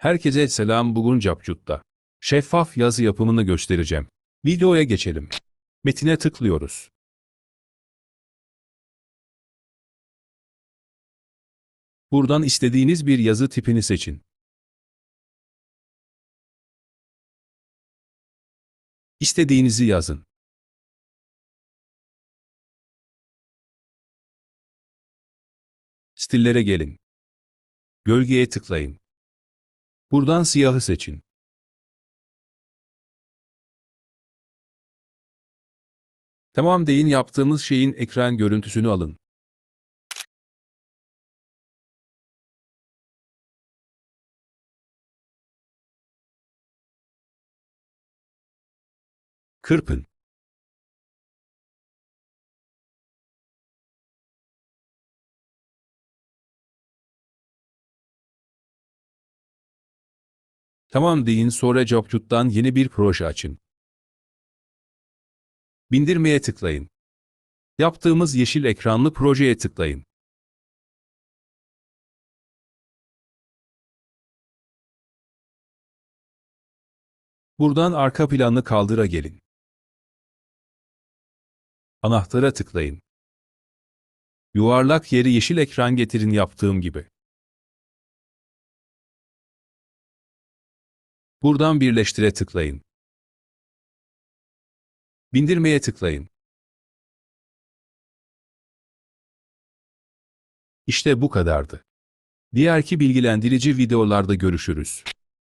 Herkese selam bugün Capcut'ta. Şeffaf yazı yapımını göstereceğim. Videoya geçelim. Metine tıklıyoruz. Buradan istediğiniz bir yazı tipini seçin. İstediğinizi yazın. Stillere gelin. Gölgeye tıklayın. Buradan siyahı seçin. Tamam deyin yaptığımız şeyin ekran görüntüsünü alın. Kırpın. Tamam deyin sonra Jobcut'tan yeni bir proje açın. Bindirmeye tıklayın. Yaptığımız yeşil ekranlı projeye tıklayın. Buradan arka planı kaldıra gelin. Anahtara tıklayın. Yuvarlak yeri yeşil ekran getirin yaptığım gibi. Buradan birleştire tıklayın. Bindirmeye tıklayın. İşte bu kadardı. Diğerki bilgilendirici videolarda görüşürüz.